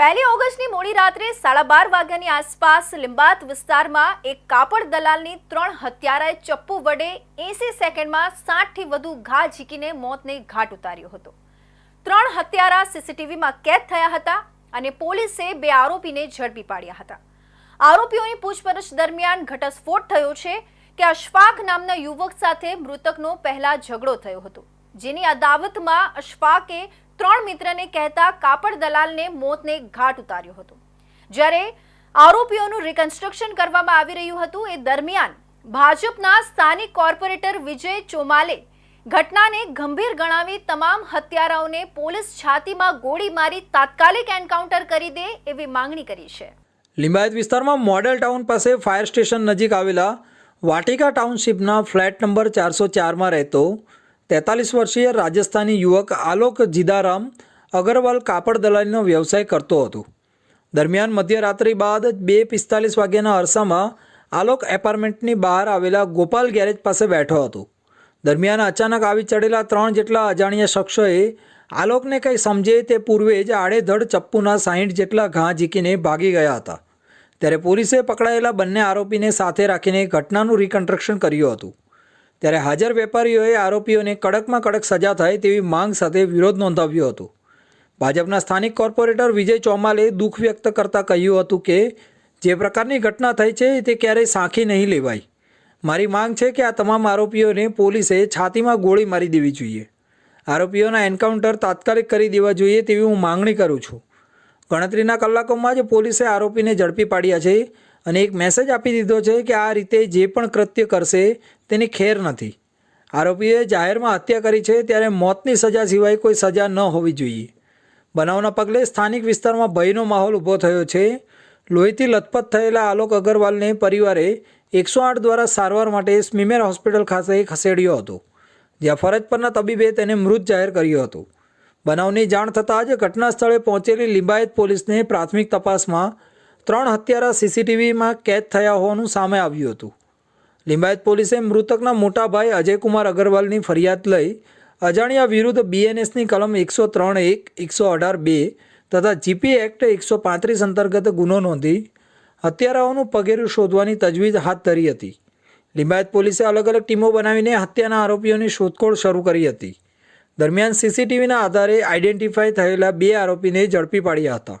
પહેલી ઓગસ્ટની મોડી રાત્રે સાડા બાર વાગ્યાની આસપાસ લિંબાત વિસ્તારમાં એક કાપડ દલાલની ત્રણ હત્યારાએ ચપ્પુ વડે એસી સેકન્ડમાં સાઠથી વધુ ઘા ઝીકીને મોતને ઘાટ ઉતાર્યો હતો. ત્રણ હત્યારા સીસીટીવીમાં કેદ થયા હતા અને પોલીસે બે આરોપીને ઝડપી પાડ્યા હતા. આરોપીઓની પૂછપરછ દરમિયાન ઘટસ્ફોટ થયો છે કે અશફાક નામના યુવક સાથે મૃતકનો પહેલા ઝઘડો થયો હતો. જેની અદાવતમાં અશફાકે ત્રણ મિત્રને કહેતા કાપડ દલાલને મોતને ઘાટ ઉતાર્યો હતો. જ્યારે આરોપીઓનું રિકન્સ્ટ્રક્શન કરવામાં આવી રહ્યું હતું, એ દરમિયાન ભાજપના સ્થાનિક કોર્પોરેટર વિજય ચોમાલે ઘટનાને ગંભીર ગણાવી તમામ હત્યારાઓને પોલીસ છાતીમાં ગોળી મારી તાત્કાલિક એન્કાઉન્ટર કરી દે એવી માંગણી કરી છે. લિંબાયત વિસ્તારમાં મોડેલ ટાઉન પાસે ફાયર સ્ટેશન નજીક આવેલા વાટિકા ટાઉનશીપના ફ્લેટ નંબર ચારસો ચારમાં રહેતો તેતાલીસ વર્ષીય રાજસ્થાની યુવક આલોક જીદારામ અગરવાલ કાપડ દલાલીનો વ્યવસાય કરતો હતો. દરમિયાન મધ્યરાત્રિ બાદ બે પિસ્તાલીસ વાગ્યાના અરસામાં આલોક એપાર્ટમેન્ટની બહાર આવેલા ગોપાલ ગેરેજ પાસે બેઠો હતો. દરમિયાન અચાનક આવી ચડેલા ત્રણ જેટલા અજાણ્યા શખ્સોએ આલોકને કંઈ સમજે તે પૂર્વે જ આડેધડ ચપ્પુના સાહીઠ જેટલા ઘા ઝીકીને ભાગી ગયા હતા. ત્યારે પોલીસે પકડાયેલા બંને આરોપીને સાથે રાખીને ઘટનાનું રિકન્સ્ટ્રક્શન કર્યું હતું. ત્યારે હાજર વેપારીઓએ આરોપીઓને કડકમાં કડક સજા થાય તેવી માંગ સાથે વિરોધ નોંધાવ્યો હતો. ભાજપના સ્થાનિક કોર્પોરેટર વિજય ચોમાલે દુઃખ વ્યક્ત કરતાં કહ્યું હતું કે, જે પ્રકારની ઘટના થઈ છે, તે ક્યારેય સાંખી નહીં લેવાય. મારી માંગ છે કે આ તમામ આરોપીઓને પોલીસે છાતીમાં ગોળી મારી દેવી જોઈએ. આરોપીઓના એન્કાઉન્ટર તાત્કાલિક કરી દેવા જોઈએ તેવી હું માંગણી કરું છું. ગણતરીના કલાકોમાં જ પોલીસે આરોપીને ઝડપી પાડ્યા છે. અને એક મેસેજ આપી દીધો છે કે આ રીતે જે પણ કૃત્ય કરશે તેની ખેર નથી. આરોપીએ જાહેરમાં હત્યા કરી છે ત્યારે મોતની સજા સિવાય કોઈ સજા ન હોવી જોઈએ. બનાવના પગલે સ્થાનિક વિસ્તારમાં ભયનો માહોલ ઊભો થયો છે. લોહીથી લથપથ થયેલા આલોક અગરવાલને પરિવારે એકસો આઠ દ્વારા સારવાર માટે સ્મીમેર હોસ્પિટલ ખાતે ખસેડ્યો હતો, જ્યાં ફરજ પરના તબીબે તેને મૃત જાહેર કર્યો હતો. બનાવની જાણ થતાં જ ઘટના સ્થળે પહોંચેલી લિંબાયત પોલીસને પ્રાથમિક તપાસમાં ત્રણ હત્યારા સીસીટીવીમાં કેદ થયા હોવાનું સામે આવ્યું હતું. લિંબાયત પોલીસે મૃતકના મોટા ભાઈ અજયકુમાર અગરવાલની ફરિયાદ લઈ અજાણ્યા વિરુદ્ધ બીએનએસની કલમ એકસો ત્રણ એક, એકસો અઢાર બે તથા જીપી એક્ટ એકસો પાંત્રીસ અંતર્ગત ગુનો નોંધી હત્યારાઓનું પગેરું શોધવાની તજવીજ હાથ ધરી હતી. લિંબાયત પોલીસે અલગ અલગ ટીમો બનાવીને હત્યાના આરોપીઓની શોધખોળ શરૂ કરી હતી. દરમિયાન સીસીટીવીના આધારે આઈડેન્ટિફાઈ થયેલા બે આરોપીને ઝડપી પાડ્યા હતા.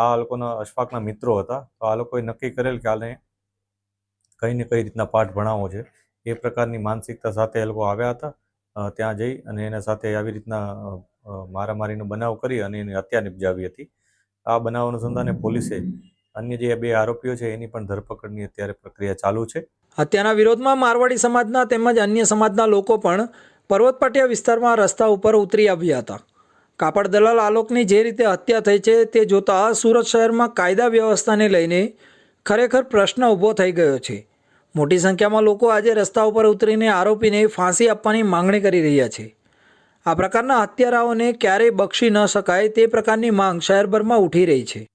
આ લોકોના અશફાકના મિત્રો હતા. તો આ લોકોએ નક્કી કરેલ કે આને કઈ ને કઈ રીતના પાઠ ભણાવવો છે. એ પ્રકારની માનસિકતા સાથે એ લોકો આવ્યા હતા ત્યાં જઈ અને એના સાથે આવી રીતના મારામારીનો બનાવ કરી અને એની હત્યા નિપજાવી હતી. આ બનાવ અનુસંધાને પોલીસે અન્ય જે બે આરોપીઓ છે એની પણ ધરપકડની અત્યારે પ્રક્રિયા ચાલુ છે. હત્યાના વિરોધમાં મારવાડી સમાજના તેમજ અન્ય સમાજના લોકો પણ પર્વતપાટિયા વિસ્તારમાં રસ્તા ઉપર ઉતરી આવ્યા હતા. કાપડ દલાલ આલોકની જે રીતે હત્યા થઈ છે તે જોતાં સુરત શહેરમાં કાયદા વ્યવસ્થાને લઈને ખરેખર પ્રશ્ન ઊભો થઈ ગયો છે. મોટી સંખ્યામાં લોકો આજે રસ્તા ઉપર ઉતરીને આરોપીને ફાંસી આપવાની માંગણી કરી રહ્યા છે. આ પ્રકારના હત્યારાઓને ક્યારેય બક્ષી ન શકાય તે પ્રકારની માંગ શહેરભરમાં ઉઠી રહી છે.